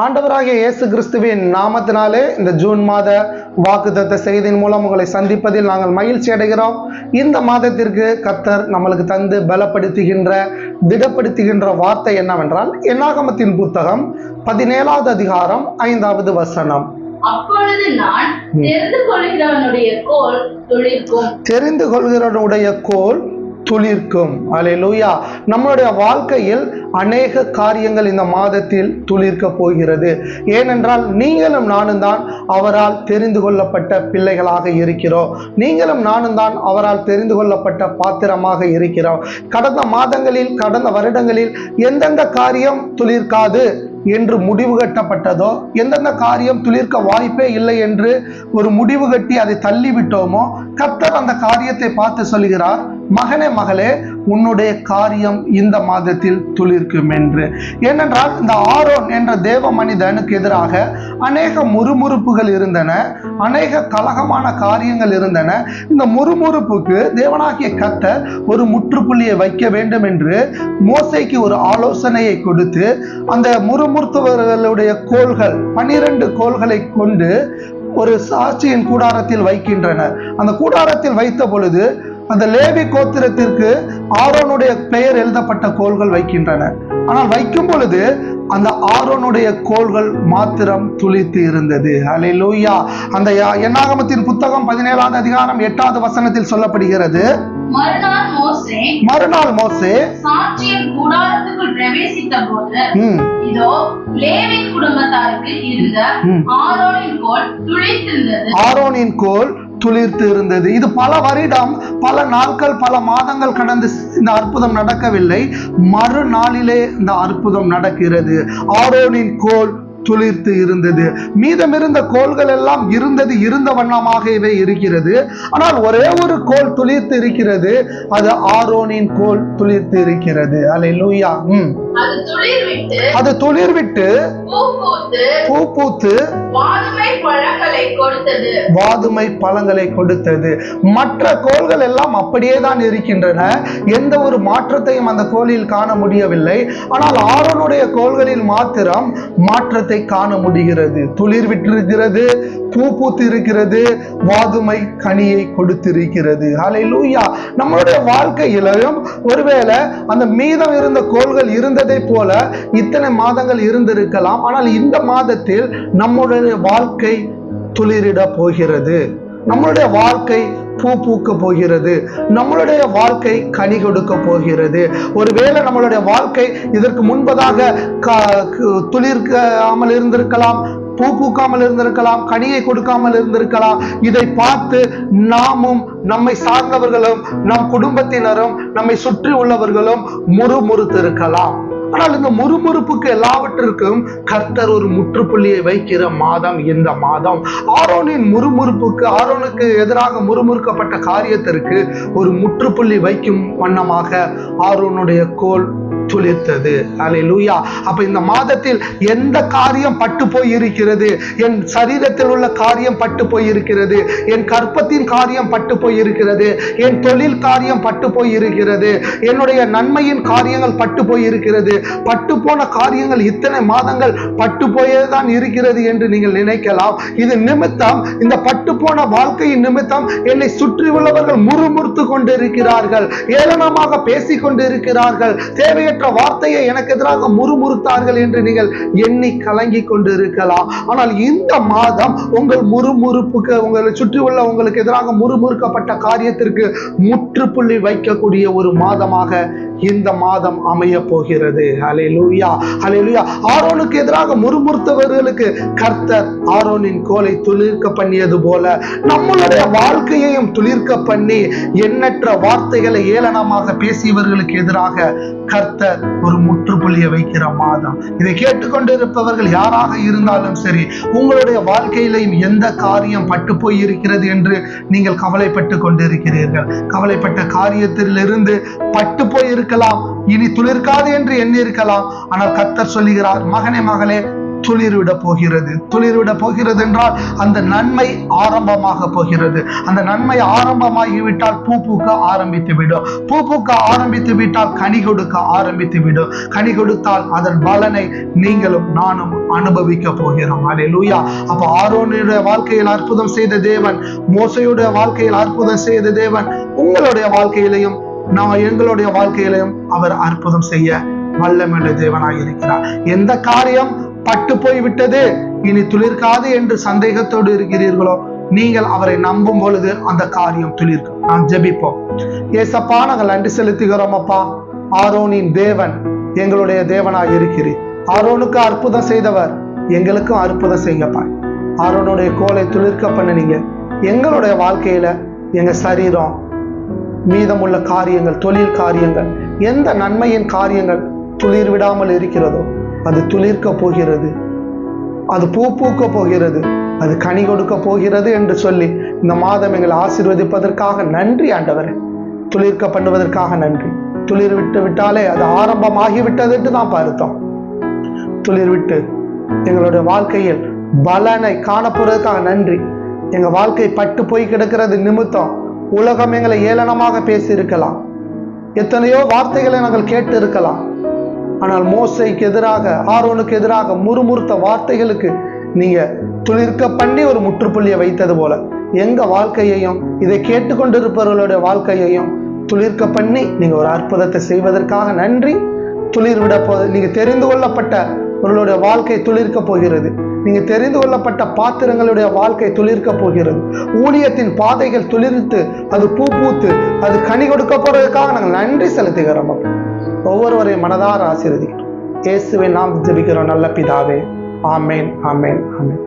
ஆண்டவராகிய இயேசு கிறிஸ்துவின் நாமத்தினாலே இந்த ஜூன் மாத வாக்குத்தத்த செய்தியின் மூலம் உங்களை சந்திப்பதில் நாங்கள் மகிழ்ச்சி அடைகிறோம். இந்த மாதத்திற்கு கத்தர் நம்மளுக்கு தந்து பலப்படுத்துகின்ற திடப்படுத்துகின்ற வார்த்தை என்னவென்றால் என்னாகமத்தின் புத்தகம் பதினேழாவது அதிகாரம் ஐந்தாவது வசனம். தெரிந்து கொள்கிறவனுடைய கோல் துளிர்க்கும். துளிர்க்கும். அலையலூயா நம்மளுடைய வாழ்க்கையில் அநேக காரியங்கள் இந்த மாதத்தில் துளிர்க்க போகிறது. ஏனென்றால் நீங்களும் நானும் தான் அவரால் தெரிந்து கொள்ளப்பட்ட பிள்ளைகளாக இருக்கிறோம். நீங்களும் நானும் தான் அவரால் தெரிந்து கொள்ளப்பட்ட பாத்திரமாக இருக்கிறோம். கடந்த மாதங்களில் கடந்த வருடங்களில் எந்தெந்த காரியம் துளிர்க்காது என்று முடிவு கட்டப்பட்டதோ எந்தெந்த காரியம் துளிர்க்க வாய்ப்பே இல்லை என்று ஒரு முடிவு கட்டி அதை தள்ளிவிட்டோமோ கர்த்தர் அந்த காரியத்தை பார்த்து சொல்கிறார் மகனே மகளே உன்னுடைய காரியம் இந்த மாதத்தில் துளிர்க்கும் என்று. ஏனென்றால் இந்த ஆரோன் என்ற தேவ மனிதனுக்கு எதிராக அநேக முறுமுறுப்புகள் இருந்தன அநேக கலகமான காரியங்கள் இருந்தன. இந்த முறுமுறுப்புக்கு தேவனாகிய கத்த ஒரு முற்றுப்புள்ளியை வைக்க வேண்டும் என்று மோசைக்கு ஒரு ஆலோசனையை கொடுத்து அந்த முறுமுறுத்தவர்களுடைய கோள்கள் பனிரெண்டு கோள்களை கொண்டு ஒரு சாட்சியின் கூடாரத்தில் வைக்கின்றனர். அந்த கூடாரத்தில் வைத்த பொழுது அந்த லேவி கோத்திரத்திற்கு ஆரோனுடைய பெயர் எழுதப்பட்ட கோள்கள் வைக்கின்றன. ஆனால் வைக்கும் பொழுது அந்த ஆரோனுடைய கோள்கள் மாத்திரம் துளித்து இருந்தது. அலையிலூயா அந்த யா- என்னாகமத்தின் புத்தகம் பதினேழாவது அதிகாரம் எட்டாவது வசனத்தில் சொல்லப்படுகிறது. மறுநாள் மோசே சாட்சியின் கூடாரத்துக்குள் பிரவேசித்த போது ம், இதோ லேவி குடும்பத்தாருக்கு இருந்த. ஆரோனின் கோல் துளித்திருந்தது. ஆரோனின் கோல் துளிர்த்து இருந்தது. இது பல வருடம் பல நாட்கள் பல மாதங்கள் கடந்து இந்த அற்புதம் நடக்கவில்லை. மறுநாளிலே இந்த அற்புதம் நடக்கிறது. ஆரோனின் கோல் துளிர்த்து இருந்தது. மீதமிருந்த கோள்கள் எல்லாம் இருந்தது இருந்த வண்ணமாகவே இருக்கிறது. ஆனால் ஒரே ஒரு கோல் துளிர்த்து இருக்கிறது. அது ஆரோனின் கோல் துளிர்த்து இருக்கிறது. அலை லூயா ம். அது துளிர் விட்டு பூ பூத்து பூ பூத்து வாதுமை பழங்களை கொடுத்தது. வாதுமை பழங்களை கொடுத்தது. மற்ற கோள்கள் எல்லாம் அப்படியே தான் இருக்கின்றன. எந்த ஒரு மாற்றத்தையும் அந்த கோளில் காண முடியவில்லை. ஆனால் ஆரோனுடைய கோள்களில் மாத்திரம் மாற்றத்தை காண முடிகிறது. துளிர் விட்டிருக்கிறது பூ பூத்து இருக்கிறது வாதுமை கனியை கொடுத்திருக்கிறது. ஹலை லூயா நம்மளுடைய வாழ்க்கையிலையும் ஒருவேளை அந்த மீதம் இருந்த கோள்கள் இருந்ததை போல இத்தனை மாதங்கள் இருந்திருக்கலாம். ஆனால் இந்த மாதத்தில் நம்முடைய வாழ்க்கை துளிரிட போகிறது. நம்மளுடைய வாழ்க்கை பூ பூக்க போகிறது. நம்மளுடைய வாழ்க்கை கனி கொடுக்க போகிறது. ஒருவேளை நம்மளுடைய வாழ்க்கை இதற்கு முன்பதாக துளிர்க்காமல் இருந்திருக்கலாம். பூ பூக்காமல் இருந்திருக்கலாம் கனியை கொடுக்காமல் இருந்திருக்கலாம். இதை பார்த்து நாமும் நம்மை சார்ந்தவர்களும் நம் குடும்பத்தினரும் நம்மை சுற்றி உள்ளவர்களும் முறுமுறுத்திருக்கலாம். ஆனால் இந்த முறுமுறுப்புக்கு எல்லாவற்றிற்கும் கர்த்தர் ஒரு முற்றுப்புள்ளியை வைக்கிற மாதம் இந்த மாதம். ஆரோனின் முறுமுறுப்புக்கு ஆரோனுக்கு எதிராக முறுமுறுக்கப்பட்ட காரியத்திற்கு ஒரு முற்றுப்புள்ளி வைக்கும் வண்ணமாக ஆரோனுடைய கோல் துளிர்த்தது. அலை லூயா அப்ப இந்த மாதத்தில் எந்த காரியம் பட்டு போய் இருக்கிறது என் சரீரத்தில் உள்ள காரியம் பட்டு போய் இருக்கிறது என் கற்பத்தின் காரியம் பட்டு போய் இருக்கிறது என் தொழில் காரியம் பட்டு போய் இருக்கிறது என்னுடைய நன்மையின் காரியங்கள் பட்டு போய் இருக்கிறது பட்டு போன காரியங்கள் இத்தனை மாதங்கள் பட்டு போயே தான் இருக்கிறது என்று நீங்கள் நினைக்கலாம். இது நிமித்தம் இந்த பட்டு போன வாழ்க்கையின் நிமித்தம் என்னை சுற்றி உள்ளவர்கள் முறுமுறுத்து கொண்டிருக்கிறார்கள். ஏளனமாக பேசிக் கொண்டு இருக்கிறார்கள் தேவையற்ற வார்த்தையை எனக்கு எதிராக முறுமுறுத்தார்கள் என்று நீங்கள் எண்ணி கலங்கி கொண்டு இருக்கலாம் ஆனால் இந்த மாதம் உங்கள் முறுமுறுப்புக்கு உங்களை சுற்றி உள்ள உங்களுக்கு எதிராக முறுமுறுக்கப்பட்ட காரியத்திற்கு முற்றுப்புள்ளி வைக்கக்கூடிய ஒரு மாதமாக இந்த மாதம் அமைய போகிறது. ஹalleluya ஹalleluya ஆரோனுக்கு எதிராக முறுமுறுத்தவர்களுக்கு கர்த்தர் ஆரோனின் கோலை துளிர்க்க பண்ணியது போல நம்மளுடைய வாழ்க்கையையும் துளிர்க்க பண்ணி எண்ணற்ற வார்த்தைகளை ஏளனமாக பேசியவர்களுக்கு எதிராக கர்த்தர் ஒரு முற்றுப்புள்ளியை வைக்கிற மாதம். இதை கேட்டுக்கொண்டிருப்பவர்கள் யாராக இருந்தாலும் சரி உங்களுடைய வாழ்க்கையிலையும் எந்த காரியம் பட்டு போய் இருக்கிறது என்று நீங்கள் கவலைப்பட்டு கொண்டிருக்கிறீர்கள். கவலைப்பட்ட காரியத்திலிருந்து பட்டு போய் இருக்கலாம். இனி துளிர்க்காது என்று எண்ணி இருக்கலாம் ஆனால் கத்தர் சொல்லுகிறார் மகனே மகளே துளிர்விட போகிறது. துளிர்விட போகிறது என்றால் அந்த நன்மை ஆரம்பமாக போகிறது. அந்த நன்மை ஆரம்பமாகிவிட்டால் பூ பூக்க ஆரம்பித்து விடும் பூ பூக்க ஆரம்பித்து விட்டால் கனி கொடுக்க ஆரம்பித்து விடும் கனி கொடுத்தால் அதன் பலனை நீங்களும் நானும் அனுபவிக்க போகிறோம். அலே லூயா அப்ப ஆரோனுடைய வாழ்க்கையில் அற்புதம் செய்த தேவன் மோசையுடைய வாழ்க்கையில் அற்புதம் செய்த தேவன் உங்களுடைய வாழ்க்கையிலையும் நான் எங்களுடைய வாழ்க்கையிலையும் அவர் அற்புதம் செய்ய வல்லமுள்ள தேவனாய் இருக்கிறார். எந்த காரியம் பட்டு போய் விட்டது இனி துளிர்க்காது என்று சந்தேகத்தோடு இருக்கிறீர்களோ நீங்கள் அவரை நம்பும் பொழுது அந்த காரியம் துளிர்க்கும். நான் ஜெபிப்போம். ஏசப்பா நாங்கள் நன்றி செலுத்துகிறோம் அப்பா. ஆரோனின் தேவன் எங்களுடைய தேவனாய் இருக்கிறீர். ஆரோனுக்கு அற்புதம் செய்தவர் எங்களுக்கும் அற்புதம் செய்யப்பா ஆரோனுடைய கோலை துளிர்க்க பண்ணினீங்க. எங்களுடைய வாழ்க்கையில எங்க சரீரம் மீதமுள்ள காரியங்கள் தொழில் காரியங்கள் எந்த நன்மையின் காரியங்கள் துளிர் விடாமல் இருக்கிறதோ அது துளிர்க்க போகிறது. அது பூ பூக்க போகிறது. அது கனி கொடுக்க போகிறது என்று சொல்லி இந்த மாதம் எங்களை ஆசீர்வதிப்பதற்காக நன்றி ஆண்டவரே. துளிர்க்க பண்ணுவதற்காக நன்றி. துளிர் விட்டு விட்டாலே அது ஆரம்பமாகி விட்டது என்று தான் பார்த்தோம். துளிர் விட்டு எங்களுடைய வாழ்க்கையில் பலனை காணப்போறதுக்காக நன்றி. எங்க வாழ்க்கை பட்டு போய் கிடக்கிறது நிமித்தம். உலகம் எங்களை ஏளனமாக பேசியிருக்கலாம். எத்தனையோ வார்த்தைகளை நாங்கள் கேட்டு இருக்கலாம் ஆனால் மோசைக்கு எதிராக ஆரோனுக்கு எதிராக முறுமுறுத்த வார்த்தைகளுக்கு நீங்க துளிர்க்க பண்ணி ஒரு முற்றுப்புள்ளியை வைத்தது போல எங்க வாழ்க்கையையும் இதை கேட்டுக்கொண்டிருப்பவர்களுடைய வாழ்க்கையையும் துளிர்க்க பண்ணி நீங்க ஒரு அற்புதத்தை செய்வதற்காக நன்றி. துளிர் விட போ நீங்க தெரிந்து கொள்ளப்பட்ட உங்களுடைய வாழ்க்கை துளிர்க்க போகிறது. நீங்க தெரிந்து கொள்ளப்பட்ட பாத்திரங்களுடைய வாழ்க்கை துளிர்க்க போகிறது. ஊழியத்தின் பாதைகள் துளிர்த்து அது பூ பூத்து அது கனி கொடுக்க போறதுக்காக நாங்கள் நன்றி செலுத்துகிறோம் ஒவ்வொருவரையும் மனதார ஆசீர்வதிக்கிறோம். இயேசுவை நாம் ஜெபிக்கிறோம். நல்ல பிதாவே. ஆமேன் ஆமேன் ஆமேன்.